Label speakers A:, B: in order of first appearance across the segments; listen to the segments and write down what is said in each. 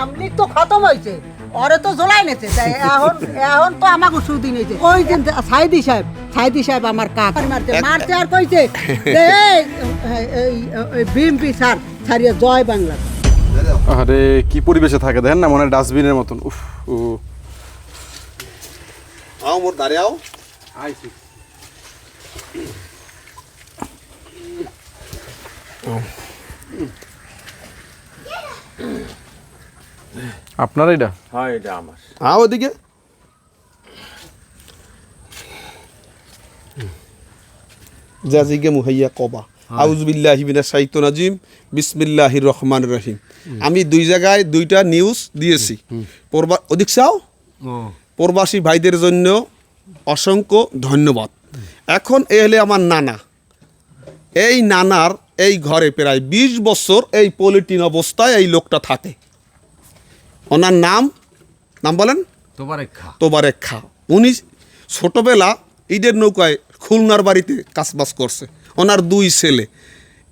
A: আমলিক তো খতম হয়েছে ওরে তো জ্বলাই নেছে। তাই এখন এখন তো আমাকে সুদি নিয়েছে ওই যে সাইদি সাহেব সাইদি সাহেব আমার কাক। মারতে মারতে আর কইছে যে, এই, এই, এই বিএমপি স্যার ছাড়িয়ে জয় বাংলা।
B: আরে কি পরিবেশে থাকে দেখেন না মনে হয় ডাস্টবিনের মতন। উফ ও
C: আও মোর দাঁড়িয়ে আও।
B: আপনার এটা?
D: হয় এটা আমার।
C: আও ওদিকে। জাজিগে মুহাইয়া কবা। আউজবিল্লাহি মিনাশ শাইতানির রাজিম। বিসমিল্লাহির রহমানির রহিম। আমি দুই জায়গায় দুইটা নিউজ দিয়েছি। পূর্বা ওদিক চাও প্রবাসী ভাইদের জন্য অসংখ্য ধন্যবাদ। এখন এ হলে আমার নানা। এই নানার এই ঘরে প্রায় বিশ বছর এই পলিটিন অবস্থায় এই লোকটা থাকে। ওনার নাম নাম বলেন?
D: তোমার খা
C: তোবারে খা উনি ছোটবেলা ঈদের নৌকায় খুলনার বাড়িতে কাজবাজ করছে। ওনার দুই ছেলে।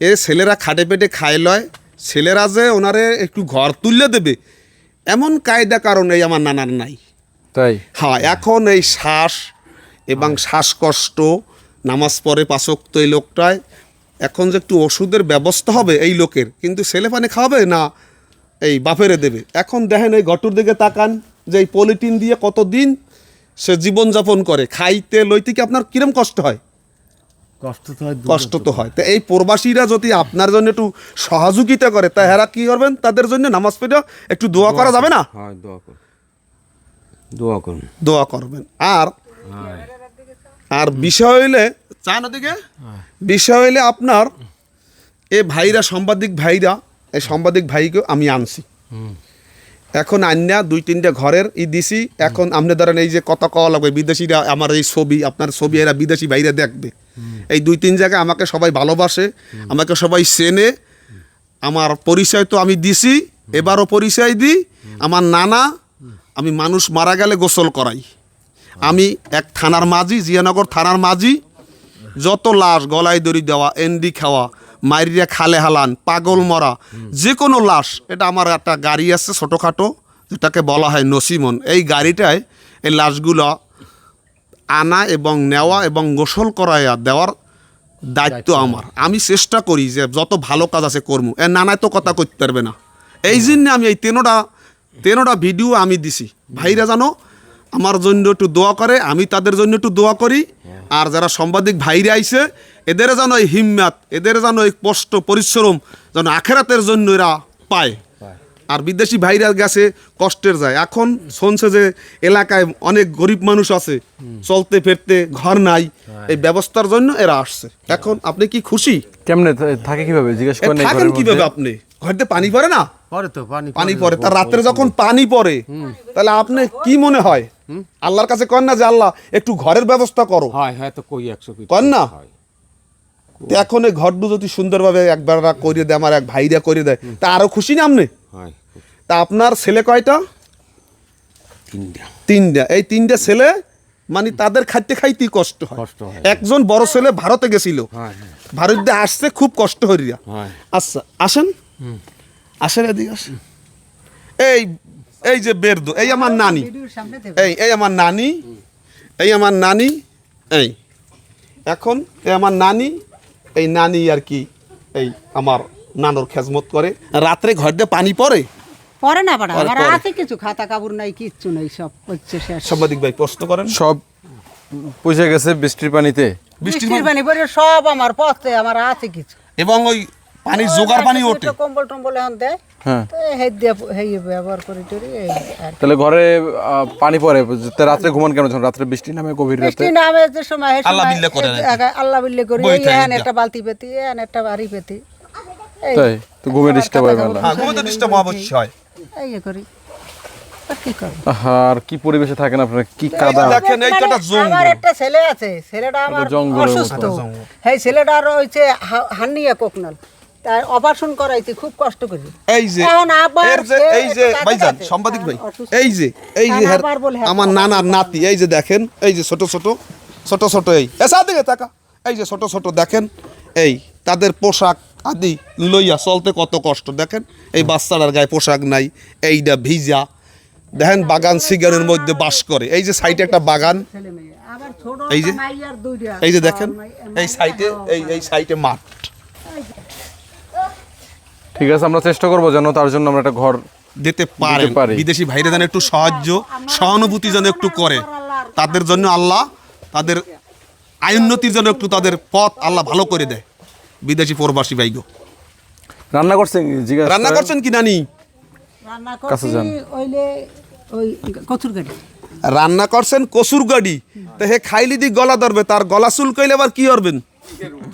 C: এ ছেলেরা খাটে পেটে খায় লয়। ছেলেরা যে ওনারে একটু ঘর তুললে দেবে এমন কায়দা কারণ এই আমার নানার নাই।
B: তাই?
C: হ্যাঁ এখন এই শ্বাস এবং শ্বাসকষ্ট নামাজ পড়ে পাশক্ত এই লোকটায় এখন যে একটু ওষুধের ব্যবস্থা হবে এই লোকের কিন্তু ছেলে পানি খাওয়াবে না? এই বাপেরে দেবে। এখন দেখেন এই ঘটুর দিকে তাকান যে এই পলিটিন দিয়ে কতদিন সে জীবনযাপন করে। খাইতে লইতে কি আপনার কিরম কষ্ট হয়?
D: কষ্ট তো হয়
C: কষ্ট তো হয়। তো এই প্রবাসীরা যদি আপনার জন্য একটু সহযোগিতা করে তা হেরা কি করবেন? তাদের জন্য নামাজ পড়ে একটু দোয়া করা যাবে না?
D: দোয়া করুন। দোয়া করুন।
C: দোয়া করবেন। আর আর বিষয় হইলে চান ওদিকে বিষয় হইলে আপনার এ ভাইরা সাংবাদিক ভাইরা এই সাংবাদিক ভাইকে আমি আনছি। এখন আন্যা দুই তিনটা ঘরের ই দিছি এখন আপনি ধরেন এই যে কথা কওয়া লাগবে বিদেশিরা আমার এই ছবি আপনার ছবি এরা বিদেশি ভাইরা দেখবে। এই দুই তিন জায়গায় আমাকে সবাই ভালোবাসে আমাকে সবাই চেনে। আমার পরিচয় তো আমি দিছি এবারও পরিচয় দিই। আমার নানা আমি মানুষ মারা গেলে গোসল করাই। আমি এক থানার মাঝি জিয়ানগর থানার মাঝি। যত লাশ গলায় দড়ি দেওয়া এন্ডি খাওয়া মাইরিয়া খালে হালান পাগল মরা যে কোনো লাশ। এটা আমার একটা গাড়ি আছে ছোটোখাটো যেটাকে বলা হয় নসিমন। এই গাড়িটায় এই লাশগুলো আনা এবং নেওয়া এবং গোসল করাইয়া দেওয়ার দায়িত্ব আমার। আমি চেষ্টা করি যে যত ভালো কাজ আছে কর্ম। এ নানায় তো কথা করতে পারবে না। এই জন্য আমি এই তেনোটা তেনোটা ভিডিও আমি দিছি। ভাইরা জানো আমার জন্য একটু দোয়া করে আমি তাদের জন্য একটু দোয়া করি। আর যারা সাংবাদিক ভাইরা আইছে এদের যেন এই হিম্মাত এদের যেন এই কষ্ট পরিশ্রম যেন আখেরাতের জন্য এরা পায়। আর বিদেশি ভাইরা গেছে কষ্টের যায়। এখন শুনছে যে এলাকায় অনেক গরিব মানুষ আছে চলতে ফিরতে ঘর নাই এই ব্যবস্থার জন্য এরা আসছে। এখন আপনি কি খুশি?
B: কেমনে থাকে কীভাবে? জিজ্ঞেস করেন
C: থাকেন কীভাবে আপনি? ঘরতে পানি পড়ে না?
D: পরে তো পানি
C: পানি পড়ে তার রাত্রে যখন পানি পড়ে তাহলে আপনি কি মনে হয়? আল্লাহর কাছে কন না যে আল্লাহ একটু ঘরের ব্যবস্থা করো।
D: হয় হয় তো কই একশো
C: কন না? এখন এই ঘরটু যদি সুন্দরভাবে একবার করে দেয় আমার এক ভাইরা করে দেয় তা আরও খুশি না আপনি? তা আপনার ছেলে কয়টা?
D: তিনটা।
C: তিনটা। এই তিনটা ছেলে মানে তাদের খাইতে খাইতেই কষ্ট হয়।
D: কষ্ট
C: একজন বড় ছেলে ভারতে গেছিল। ভারতে আসছে খুব কষ্ট হইয়া। আচ্ছা আসেন। আসেন এদিকে আসেন। এই এই যে বেরদো এই আমার নানি। এই এই আমার নানি। এই আমার নানি। এই। এখন এই আমার নানি এই নানি আর কি এই আমার নানুর খেজমত করে। রাত্রে ঘর দিয়ে পানি পড়ে?
A: পরে না পারা
C: পরে,
A: আমার আছে কিছু খাতা কাপড় নাই কিচ্ছু নাই সব হচ্ছে শেষ।
C: সাংবাদিক ভাই প্রশ্ন করেন।
B: সব পয়সা গেছে বৃষ্টির পানিতে।
A: বৃষ্টির পানি? পরে সব আমার পথে আমার আছে কিছু।
C: এবং ওই পানির জোগাড় পানি ওঠে।
A: কম্বল টম্বল এখন দেয়।
B: হ্যাঁ।
A: ব্যবহার করি টরি।
B: তাহলে ঘরে পানি পড়ে রাত্রে ঘুমান কেন রাত্রে বৃষ্টি নামে গভীর রাতে?
A: বৃষ্টি নামে যে সময়
C: আল্লাহ বিল্লে করে
A: এই
C: নাকি?
A: আগে আল্লাহ বিল্লে করি।
C: বই
A: এই
C: থাকে
A: এখানে একটা বালতি পেতি এখানে একটা বাড়ি পেতি।
B: তাই তো ঘুমের ডিস্টার্ব হয় মেলা
C: হ্যাঁ ঘুমোতে ডিস্টার্ব অবশ্যই হয়।
A: এই করি। আর কি করব
B: আর কি পরিবেশে থাকেন আপনারা? কি কাদা?
C: দেখেন এই একটা
A: মানে
C: জঙ্গল।
A: আমার একটা ছেলে আছে ছেলেটা আমার। অসুস্থ। সেই ছেলেটার হচ্ছে হা- হার্নিয়া কোকনাল। তার অপারেশন করাইতে খুব কষ্ট করি।
C: এই যে এর এই যে ভাইজান সাংবাদিক ভাই এই যে এই যে
A: হ্যাঁ,
C: আমার নানার নাতি এই যে দেখেন এই যে ছোট ছোট ছোট ছোট এই। এসা দিকে তাকা। এই যে ছোট ছোট দেখেন এই তাদের পোশাক আদি লইয়া চলতে কত কষ্ট। দেখেন এই বাচ্চাটার গায়ে পোশাক নাই এইটা ভিজা। দেখেন বাগান সিগানের মধ্যে বাস করে। এই যে সাইডে একটা বাগান। এই যে- এই যে দেখেন এই সাইডে এই এই সাইডে মাঠ।
B: ঠিক আছে আমরা চেষ্টা করব যেন তার জন্য আমরা একটা ঘর
C: দিতে পারেন।
B: পারি।
C: বিদেশি ভাইরা যেন একটু সাহায্য সহানুভূতি যেন একটু করে। তাদের জন্য আল্লাহ তাদের আয়োন্নতির জন্য একটু তাদের পথ আল্লাহ ভালো করে দেয়। বিদেশি প্রবাসী ভাইগো
B: রান্না করছেন জিজ্ঞাসা
C: রান্না করছেন কি নানি?
A: রান্না
B: কাছে
A: করছি ওইলে ওই কচুর গাড়ি
C: রান্না করছেন কসুর গাড়ি তো হে খাইলি দি গলা ধরবে তার গলা চুল কইলে আবার কি করবেন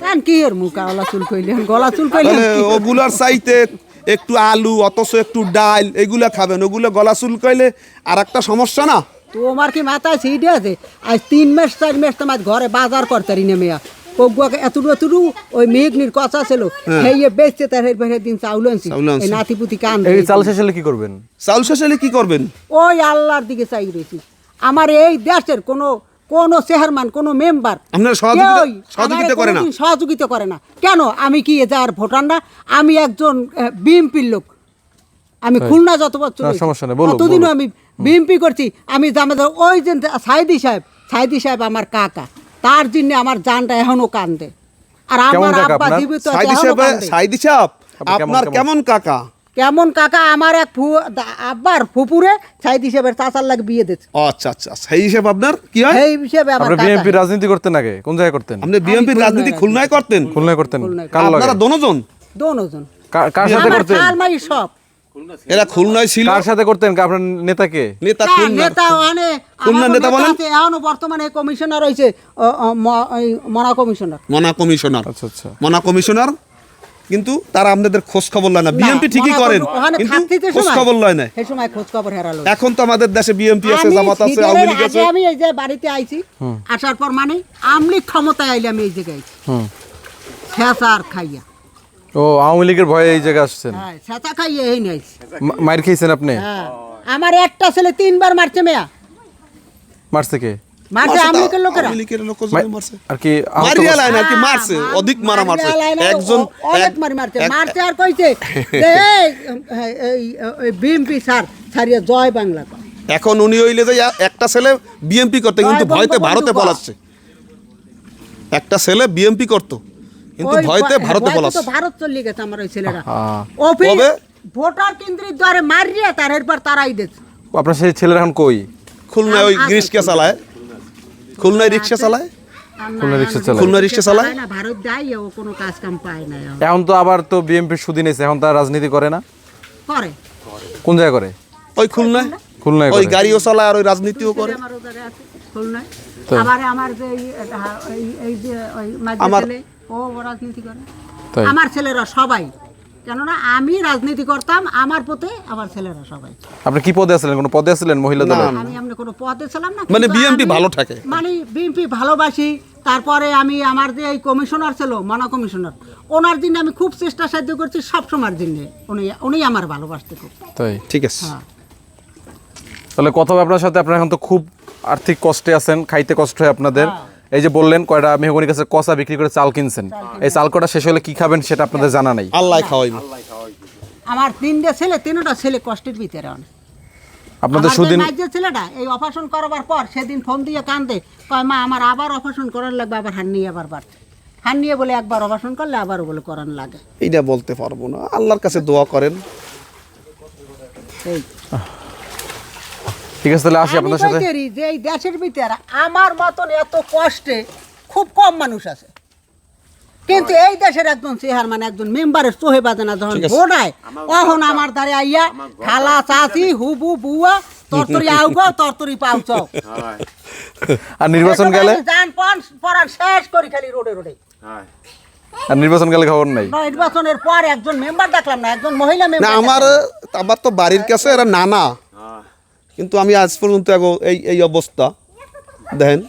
A: কান কি এর মুখ গলা চুল কইলে গলা চুল কইলে
C: তাহলে ওগুলার চাইতে একটু আলু অথচ একটু ডাল এগুলা খাবেন। ওগুলো গলা চুল কইলে আর একটা সমস্যা না?
A: তোমার কি মাথায় সিডি আছে? আজ তিন মাস চার মাস তোমার ঘরে বাজার করতারি নেমে পগুয়াকে এতটু এতটু ওই মেঘনির কথা ছিল। সেই বেচতে তার এর দিন চাউল আনছি। এই নাতিপুতি কান
B: এই চাল শেষ হলে কি করবেন?
C: চাউল শেষ হলে কি করবেন?
A: ওই আল্লাহর দিকে চাই রয়েছি আমার এই দেশের কোনো কোনো চেয়ারম্যান কোনো মেম্বার
C: আপনারা সহযোগিতা- সহযোগিতা করে না?
A: সহযোগিতা করে না। কেন? আমি কি এ যার ভোটার না আমি একজন বিএমপির লোক। আমি খুলনা যত বছর
B: সমস্যা নেই, বলো,
A: ততদিনও আমি বিএমপি করছি। আমি জামাতে ওই যে সাইদি সাহেব সাইদি সাহেব আমার কাকা। তার জন্য আমার জানটা এখনও কান্দে। আর আমার আব্বা জীবিত আছে,
C: সাইদি সাহেব সাইদি সাহেব আপনার?
B: কেমন
C: কাকা?
A: কেমন কাকা আমার এক ফু আব্বার ফুপুরে সাইদি সাহেবের চাচার লাগে বিয়ে দিচ্ছে।
C: আচ্ছা আচ্ছা সেই হিসাব আপনার কি হয়?
A: সেই হিসেবে আমার
B: আপনি
A: কাকা।
B: বিএনপি রাজনীতি করতেন আগে কোন জায়গায় করতেন?
C: আপনি
A: খুলনায়
C: রাজনীতি। খুলনায় করতেন?
B: খুলনায় করতেন। কার লগে?
C: আপনারা দনোজন?
A: দোনোজন।
B: কার- কার সাথে
A: আমার
B: করতেন?
A: খালমাই সব।
C: এরা খুলনায় ছিল।
B: কার সাথে করতেন? আপনার নেতাকে
C: নেতা
A: হ্যাঁ,
C: খুলনা
A: নেতা
C: খুলনার
A: আমারও
C: নেতা বলেন?
A: আছে, এখনও বর্তমানে কমিশনার হয়েছে মনা কমিশনার।
C: মনা কমিশনার।
B: আচ্ছা আচ্ছা।
C: মনা কমিশনার? কিন্তু তারা আপনাদের খোঁজ খবর লয় না। বিএনপি ঠিকই করেন কিন্তু খোঁজ খবর লয় না
A: সেই সময় খোঁজ খবর হেরালো
C: এখন তো আমাদের দেশে বিএনপি আছে জামাত আছে আওয়ামী লীগ আছে।
A: আমি এই যে বাড়িতে আইছি আসার পর মানে আমলিক ক্ষমতায় আইলে আমি এই জায়গায় আইছি।
B: হুম।
A: আর খাইয়া।
B: ও আওয়ামী লীগের ভয়ে এই জায়গায় আসছেন?
A: হ্যাঁ ছেঁচা খাইয়া এই নিয়ে আইছি।
B: মা- মাইর খেয়েছেন আপনি?
A: হ্যাঁ। আমার একটা ছেলে তিনবার মারছে মেয়া।
B: মারছে কে?
A: মারছে আমলিকের লোকেরা।
C: আওয়ামী লোক মারছে।
B: আর কি
C: মারিয়া লাইন আর কি মারছে অধিক মারা মারছে। একজন
A: অনেক মারি মারছে মারছে। আর কইছে এই, এই, এই বিএমপি স্যার ছাড়িয়ে জয় বাংলা
C: এখন উনি হইলে যে একটা ছেলে বিএমপি করতে কিন্তু ভয়তে ভারতে। পলাচ্ছে। একটা ছেলে বিএমপি করতো কিন্তু ভয়তে ভারতে পলাচ্ছে।
A: ভারত চলে গেছে আমার ওই ছেলেরা। ভোটার কেন্দ্রের দ্বারে মারিয়া তার এরপর তারাই দিচ্ছে
B: আপনার সেই ছেলেরা এখন কই?
C: খুলনায় ওই রিক্সা চালায়। খুলনায় রিক্সা চালায়?
B: খুলনা রিক্সা চালায়।
C: খুলনা রিক্সা চালায়?
A: না ভারত দেয় ও কোনো কাজ কাম পায় না এখন।
B: এখন তো আবার তো বিএনপির সুদিন এসে এখন তার রাজনীতি করে না।
A: করে।
B: কোন জায়গায় করে?
C: ওই খুলনায়?
B: খুলনায়
C: ওই
B: করে।
C: গাড়িও চালায় আর ওই রাজনীতিও করে।
A: আমার ওধারে আছে খুলনায়। আবার আমার যে এই এটা- এই- এই যে ওই
C: আমার-
A: ও রাজনীতি করে। আমার ছেলেরা সবাই কেননা আমি রাজনীতি করতাম আমার পথে আমার ছেলেরা সবাই।
B: আপনি কি পদে আছিলেন? কোনো পদে আছিলেন মহিলা দলে?
A: আমি কোনো পদে ছিলাম না
C: মানে ভালো থাকে।
A: মানে বিএনপি ভালোবাসি তারপরে আমি আমার যে এই কমিশনার ছিল মনা কমিশনার ওনার দিনে আমি খুব চেষ্টা সাহায্য করছি সব সময়ের দিনে উনি উনি আমার ভালোবাসতে খুব।
B: তাই
C: ঠিক আছে।
A: হ্যাঁ।
B: তাহলে কথা আপনার সাথে। আপনার এখন তো খুব আর্থিক কষ্টে আছেন খাইতে কষ্ট হয় আপনাদের। এই যে বললেন কয়টা মেহগনির কাছে কষা বিক্রি করে চাল কিনছেন। এই চাল কটা শেষ হলে কি খাবেন সেটা আপনাদের জানা নাই।
C: আল্লাহ খাওয়াইবে।
A: আমার তিনটে ছেলে তিনটা ছেলে কষ্টের ভিতরে অনেক।
B: আপনাদের
A: যে
B: সুদিন
A: ছেলেটা এই অপারেশন করাবার পর সেদিন ফোন দিয়ে কান্দে কয় মা আমার আবার অপারেশন করার লাগবে আবার হান নিয়ে আবার বাড়ছে হান নিয়ে বলে একবার অপারেশন করলে আবার বলে করার লাগে।
C: এইটা বলতে পারব না। আল্লাহর কাছে দোয়া করেন।
A: এই।
B: ঠিক আছে তাহলে আসি আপনাদের সাথে।
A: কইতেরি যে এই দেশের ভিতরে আমার মতন এত কষ্টে খুব কম মানুষ আছে। কিন্তু এই দেশের একজন চেহার মানে একজন মেম্বারের চোহে বাজে না যখন ভোট হয় তখন আমার দ্বারে আইয়া খালা চাচি হুবু বুয়া তরতরি আউগো তরতরি পাউচ
B: আর নির্বাচন গেলে?
A: যান পান পড়ার শেষ করি খালি রোডে রোডে।
B: আর নির্বাচন গেলে খবর নাই?
A: নির্বাচনের পর একজন মেম্বার দেখলাম না একজন মহিলা
C: না
A: মেম্বার
C: আমার আমার তো বাড়ির কাছে এরা নানা। কিন্তু আমি আজ পর্যন্ত এগো এই এই অবস্থা। দেখেন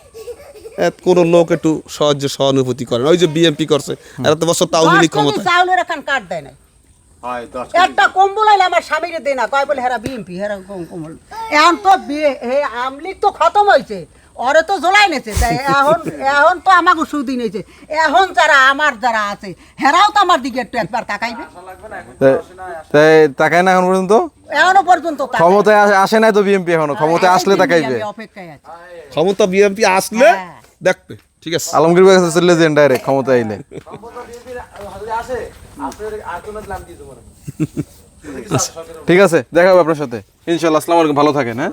C: কোন লোক একটু সহজে সহানুভূতি করে না। ওই যে বিএমপি করছে এরা তো বছর তাও মিলি ক্ষমতা
A: চাউলের এখন দেয় না একটা কম্বল আইলে আমার স্বামীরে দেয় না কয় বলে হেরা বিএমপি হেরা কম্বল। এখন তো বিয়ে হে আমলিগ তো খতম হয়েছে ওরে তো নেছে এখন এখন তো আমাকে সুদি নেছে এখন যারা আমার যারা আছে হেরাও তো আমার দিকে একটু একবার তাকাইবে।
B: তাকায় না এখন পর্যন্ত?
A: এখনও পর্যন্ত
B: ক্ষমতায় আসে- আসে নাই তো বিএমপি এখনও। ক্ষমতায় আসলে তাকাইবে।
A: অপেক্ষায় আছি।
C: ক্ষমতা বিএনপি আসলে
A: হ্যাঁ।
C: দেখবে ঠিক আছে?
B: আলমগীর ভাই আসলে লেজেন্ড ডাইরেক্ট ক্ষমতায় আইলে ঠিক আছে দেখা হবে আপনার সাথে। ইনশাল্লাহ আসসালামু আলাইকুম ভালো থাকেন হ্যাঁ?